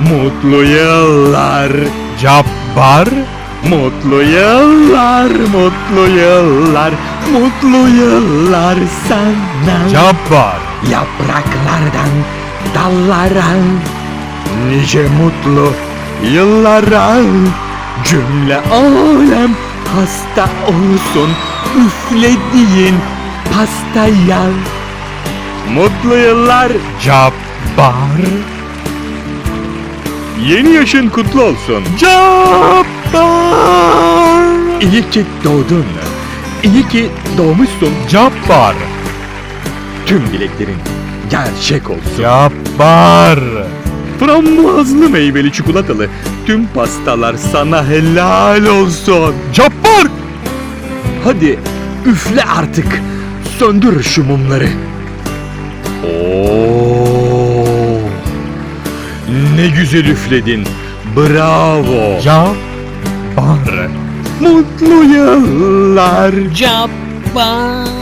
Mutlu yıllar Cabbar. Mutlu yıllar, mutlu yıllar, mutlu yıllar sana. Cabbar. Yapraklardan dallara Nice mutlu yıllara Cümle alem hasta olsun Üflediğin pastaya Mutlu yıllar Cabbar. Yeni yaşın kutlu olsun Cabbar. İyi ki doğdun İyi ki doğmuşsun Cabbar. Tüm dileklerin gerçek olsun Cabbar. Frambuazlı meyveli çikolatalı tüm pastalar sana helal olsun. Cabbar. Hadi üfle artık. Söndür şu mumları. Oo! Ne güzel üfledin. Bravo. Cabbar. Mutlu yıllar. Cabbar.